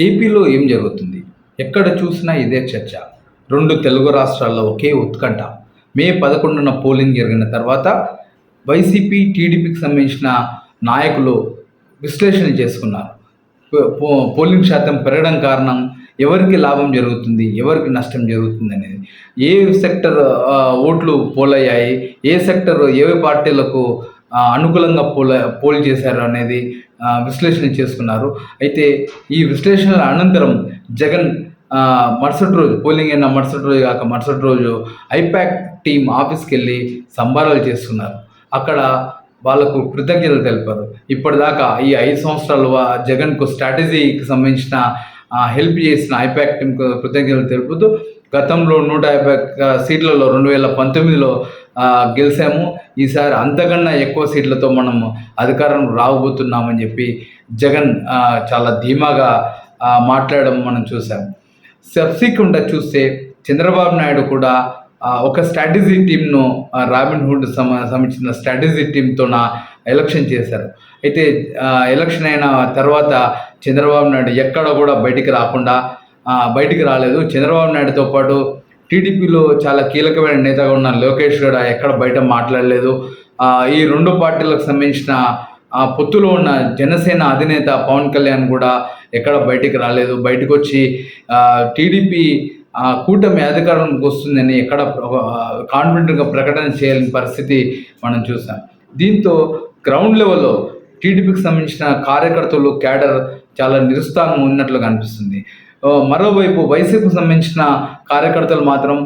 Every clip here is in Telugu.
ఏపీలో ఏం జరుగుతుంది? ఎక్కడ చూసినా ఇదే చర్చ. రెండు తెలుగు రాష్ట్రాల్లో ఒకే ఉత్కంఠ. మే పదకొండున పోలింగ్ జరిగిన తర్వాత వైసీపీ టీడీపీకి సంబంధించిన నాయకులు విశ్లేషణ చేసుకున్నారు. పో- పో- పోలింగ్ శాతం పెరగడం కారణం ఎవరికి లాభం జరుగుతుంది ఎవరికి నష్టం జరుగుతుంది అనేది. ఏ సెక్టర్ ఓట్లు పోలయ్యాయి ఏ సెక్టర్ ఏ పార్టీలకు అనుకూలంగా పోల పోల్ చేశారు అనేది విశ్లేషణ చేసుకున్నారు. అయితే ఈ విశ్లేషణల అనంతరం జగన్ మరుసటి రోజు పోలింగ్ అయిన మరుసటి రోజు కాక మరుసటి రోజు ఐపాక్ టీం ఆఫీస్కి వెళ్ళి సంబరాలు చేస్తున్నారు. అక్కడ వాళ్ళకు కృతజ్ఞతలు తెలిపారు. ఇప్పటిదాకా ఈ ఐదు సంవత్సరాలు జగన్కు స్ట్రాటజీకి సంబంధించిన హెల్ప్ చేసిన ఐపాక్ టీంకు కృతజ్ఞతలు తెలుపుతూ గతంలో నూట యాభై సీట్లలో రెండు వేల పంతొమ్మిదిలో గెలిచాము. ఈసారి అంతకన్నా ఎక్కువ సీట్లతో మనం అధికారం రాబోతున్నామని చెప్పి జగన్ చాలా ధీమాగా మాట్లాడడం మనం చూసాం సబ్సిక్వెంట్గా చూస్తే చంద్రబాబు నాయుడు కూడా ఒక స్ట్రాటజీ టీంను రాబిన్ హుడ్ సమ సంబంధించిన స్ట్రాటజీ టీంతో ఎలక్షన్ చేశారు. అయితే ఎలక్షన్ అయిన తర్వాత చంద్రబాబు నాయుడు ఎక్కడ కూడా బయటికి రాకుండా బయటికి రాలేదు. చంద్రబాబు నాయుడుతో పాటు టీడీపీలో చాలా కీలకమైన నేతగా ఉన్న లోకేష్ కూడా ఎక్కడ బయట మాట్లాడలేదు. ఈ రెండు పార్టీలకు సంబంధించిన ఆ పొత్తులో ఉన్న జనసేన అధినేత పవన్ కళ్యాణ్ కూడా ఎక్కడ బయటికి రాలేదు. బయటకు వచ్చి టీడీపీ కూటమి అధికారంలోకి వస్తుందని ఎక్కడ కాన్ఫిడెంట్గా ప్రకటన చేయాలని పరిస్థితి మనం చూసాం. దీంతో గ్రౌండ్ లెవెల్లో టీడీపీకి సంబంధించిన కార్యకర్తలు క్యాడర్ చాలా నిరుత్సాహం ఉన్నట్లు కనిపిస్తుంది మరోవైపు వైసీపీకి సంబంధించిన కార్యకర్తలు మాత్రం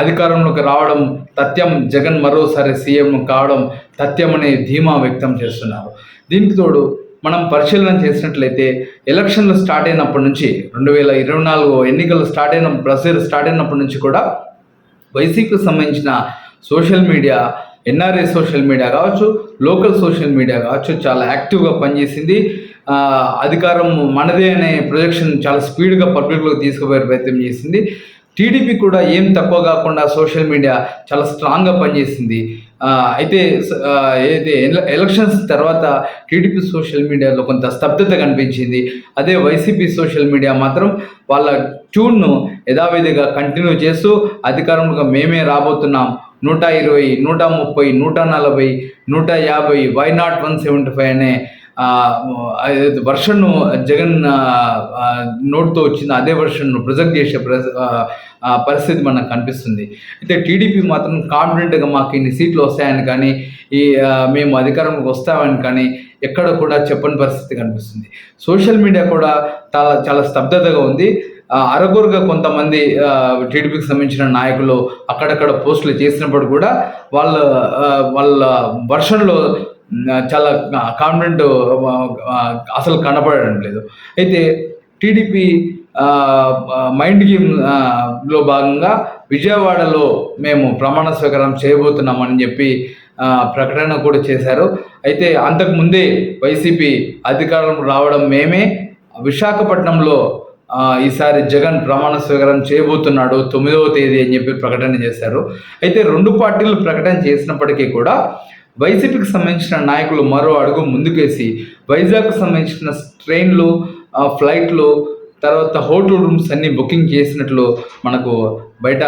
అధికారంలోకి రావడం తథ్యం జగన్ మరోసారి సీఎం కావడం తథ్యం అనే ధీమా వ్యక్తం చేస్తున్నారు. దీనికి తోడు మనం పరిశీలన చేసినట్లయితే ఎలక్షన్లు స్టార్ట్ అయినప్పటి నుంచి రెండు వేల ఇరవై నాలుగు ఎన్నికలు స్టార్ట్ అయిన ప్రొసీజర్ స్టార్ట్ అయినప్పటి నుంచి కూడా వైసీపీకి సంబంధించిన social media NRI social media కావచ్చు లోకల్ సోషల్ మీడియా కావచ్చు చాలా యాక్టివ్గా పనిచేసింది. అధికారం మనదే అనే ప్రొజెక్షన్ చాలా స్పీడ్గా పబ్లిక్లోకి తీసుకుపోయే ప్రయత్నం చేసింది. టీడీపీ కూడా ఏం తక్కువ కాకుండా సోషల్ మీడియా చాలా స్ట్రాంగ్గా పనిచేసింది. అయితే ఏదైతే ఎలక్షన్స్ తర్వాత టీడీపీ సోషల్ మీడియాలో కొంత స్తబ్దత కనిపించింది. అదే వైసీపీ సోషల్ మీడియా మాత్రం వాళ్ళ ట్యూన్ను యథావిధిగా కంటిన్యూ చేస్తూ అధికారంలో మేమే రాబోతున్నాం. నూట ఇరవై నూట ముప్పై నూట నలభై నూట యాభై why not one seventy five అనే వర్షన్ను జగన్ నోట్తో వచ్చింది అదే వర్షన్ను ప్రజెంట్ చేసే పరిస్థితి మనకు కనిపిస్తుంది. అయితే టీడీపీ మాత్రం కాన్ఫిడెంట్గా మాకు ఇన్ని సీట్లు వస్తాయని కానీ ఈ మేము అధికారంలోకి వస్తామని కానీ ఎక్కడ కూడా చెప్పని పరిస్థితి కనిపిస్తుంది. సోషల్ మీడియా కూడా చాలా చాలా స్తబ్దతగా ఉంది. అరగురుగా కొంతమంది టీడీపీకి సంబంధించిన నాయకులు అక్కడక్కడ పోస్టులు చేసినప్పుడు కూడా వాళ్ళ వాళ్ళ వర్షన్లో చాలా కాన్ఫిడెంట్ అసలు కనపడడం లేదు. అయితే టీడీపీ మైండ్ గేమ్లో భాగంగా విజయవాడలో మేము ప్రమాణ స్వీకారం చేయబోతున్నామని చెప్పి ప్రకటన కూడా చేశారు. అయితే అంతకుముందే వైసీపీ అధికారం రావడం మేమే విశాఖపట్నంలో ఈసారి జగన్ ప్రమాణ స్వీకారం చేయబోతున్నాడు తొమ్మిదవ తేదీ అని చెప్పి ప్రకటన చేశారు. అయితే రెండు పార్టీలు ప్రకటన చేసినప్పటికీ కూడా వైసీపీకి సంబంధించిన నాయకులు మరో అడుగు ముందుకేసి వైజాగ్కి సంబంధించిన ట్రైన్లు ఫ్లైట్లు తర్వాత హోటల్ రూమ్స్ అన్ని బుకింగ్ చేసినట్లు మనకు బయట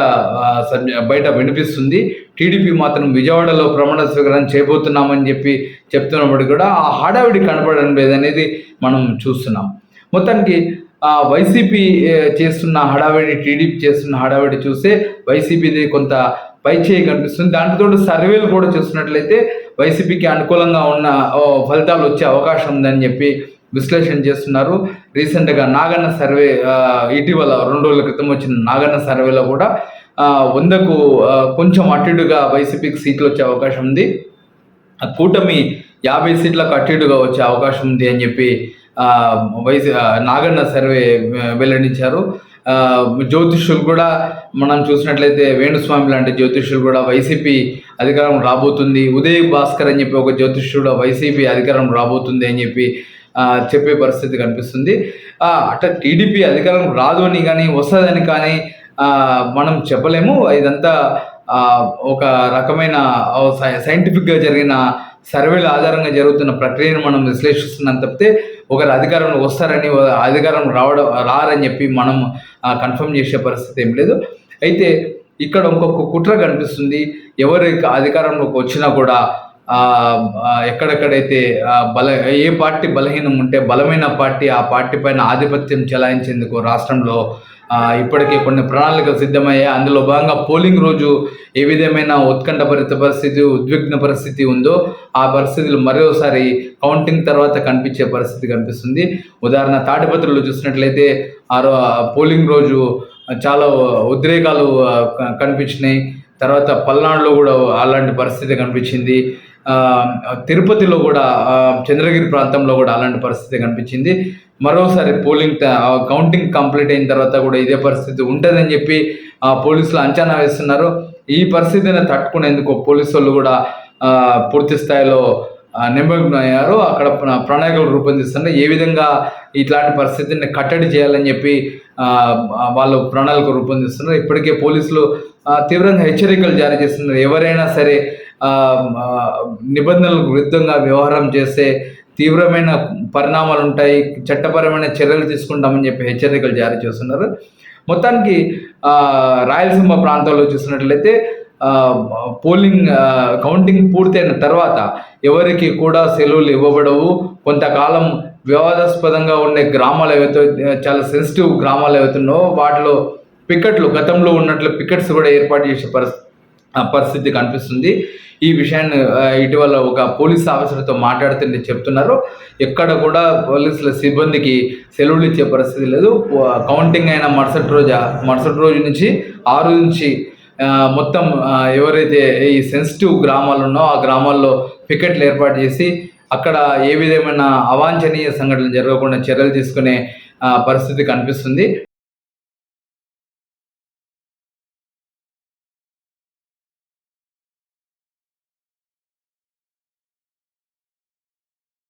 బయట వినిపిస్తుంది. టీడీపీ మాత్రం విజయవాడలో ప్రమాణ స్వీకారం చేయబోతున్నామని చెప్పి చెప్తున్నప్పుడు కూడా ఆ హడావిడి కనపడడం లేదనేది మనం చూస్తున్నాం. మొత్తానికి వైసీపీ చేస్తున్న హడావిడి టీడీపీ చేస్తున్న హడావిడి చూస్తే వైసీపీది కొంత పై చేయి కనిపిస్తుంది దాంతో సర్వేలు కూడా చూసినట్లయితే వైసీపీకి అనుకూలంగా ఉన్న ఫలితాలు వచ్చే అవకాశం ఉందని చెప్పి విశ్లేషణ చేస్తున్నారు. రీసెంట్గా నాగన్న సర్వే ఇటీవల రెండు రోజుల క్రితం వచ్చిన నాగన్న సర్వేలో కూడా వందకు కొంచెం అటు వైసీపీకి సీట్లు వచ్చే అవకాశం ఉంది. కూటమి యాభై సీట్లకు అటు వచ్చే అవకాశం ఉంది అని చెప్పి వైసీ నాగన్న సర్వే వెల్లడించారు. జ్యోతిష్యులు కూడా మనం చూసినట్లయితే వేణుస్వామి లాంటి జ్యోతిష్యులు కూడా వైసీపీ అధికారం రాబోతుంది. ఉదయ్ భాస్కర్ అని చెప్పి ఒక జ్యోతిష్యుడు వైసీపీ అధికారం రాబోతుంది అని చెప్పి చెప్పే పరిస్థితి కనిపిస్తుంది. అట్ట అట్లా టీడీపీ అధికారం రాదు అని కానీ వస్తుందని కానీ మనం చెప్పలేము. ఇదంతా ఒక రకమైన సైంటిఫిక్గా జరిగిన సర్వేల ఆధారంగా జరుగుతున్న ప్రక్రియను మనం విశ్లేషిస్తున్నాం తప్పితే ఒకరు అధికారంలో వస్తారని అధికారం రావడం రారని చెప్పి మనం కన్ఫర్మ్ చేసే పరిస్థితి ఏం లేదు. అయితే ఇక్కడ ఇంకొక కుట్ర కనిపిస్తుంది. ఎవరు అధికారంలోకి వచ్చినా కూడా ఎక్కడెక్కడైతే బల ఏ పార్టీ బలహీనం ఉంటే బలమైన పార్టీ ఆ పార్టీ పైన ఆధిపత్యం చెలాయించేందుకు రాష్ట్రంలో ఇప్పటికే కొన్ని ప్రణాళికలు సిద్ధమయ్యాయి. అందులో భాగంగా పోలింగ్ రోజు ఏ విధమైన ఉత్కంఠభరిత పరిస్థితి ఉద్విగ్న పరిస్థితి ఉందో ఆ పరిస్థితులు మరోసారి కౌంటింగ్ తర్వాత కనిపించే పరిస్థితి కనిపిస్తుంది. ఉదాహరణ తాడిపత్రులు చూసినట్లయితే ఆ రో పోలింగ్ రోజు చాలా ఉద్రేకాలు కనిపించినాయి. తర్వాత పల్నాడులో కూడా అలాంటి పరిస్థితి కనిపించింది. తిరుపతిలో కూడా చంద్రగిరి ప్రాంతంలో కూడా అలాంటి పరిస్థితి కనిపించింది. మరోసారి పోలింగ్ కౌంటింగ్ కంప్లీట్ అయిన తర్వాత కూడా ఇదే పరిస్థితి ఉంటుందని చెప్పి పోలీసులు అంచనా వేస్తున్నారు. ఈ పరిస్థితిని తట్టుకునేందుకు పోలీసు వాళ్ళు కూడా పూర్తి స్థాయిలో ఆ, నిమగ్నమయ్యారు. అక్కడ ప్రణాళికలు రూపొందిస్తున్నారు. ఏ విధంగా ఇట్లాంటి పరిస్థితిని కట్టడి చేయాలని చెప్పి వాళ్ళు ప్రణాళిక రూపొందిస్తున్నారు. ఇప్పటికే పోలీసులు తీవ్రంగా హెచ్చరికలు జారీ చేస్తున్నారు. ఎవరైనా సరే నిబంధనలకు విరుద్ధంగా వ్యవహారం చేస్తే తీవ్రమైన పరిణామాలు ఉంటాయి చట్టపరమైన చర్యలు తీసుకుంటామని చెప్పి హెచ్చరికలు జారీ చేస్తున్నారు. మొత్తానికి రాయలసీమ ప్రాంతంలో చూసినట్లయితే పోలింగ్ కౌంటింగ్ పూర్తయిన తర్వాత ఎవరికి కూడా సెలవులు ఇవ్వబడవు. కొంతకాలం వివాదాస్పదంగా ఉండే గ్రామాలు ఏవైతే చాలా సెన్సిటివ్ గ్రామాలు ఏవైతున్నాయో వాటిలో పికెట్లు గతంలో ఉన్నట్లు పికెట్స్ కూడా ఏర్పాటు చేసే పరిస్థితి పరిస్థితి కనిపిస్తుంది. ఈ విషయాన్ని ఇటీవల ఒక పోలీస్ ఆఫీసర్తో మాట్లాడుతుంటే చెప్తున్నారు. ఎక్కడ కూడా పోలీసుల సిబ్బందికి సెలవులు ఇచ్చే పరిస్థితి లేదు. కౌంటింగ్ అయిన మరుసటి రోజు మరుసటి రోజు నుంచి ఆ రోజు నుంచి మొత్తం ఎవరైతే ఈ సెన్సిటివ్ గ్రామాలు ఉన్నాయో ఆ గ్రామాల్లో పికెట్లు ఏర్పాటు చేసి అక్కడ ఏ విధమైన అవాంఛనీయ సంఘటనలు జరగకుండా చర్యలు తీసుకునే పరిస్థితి కనిపిస్తుంది.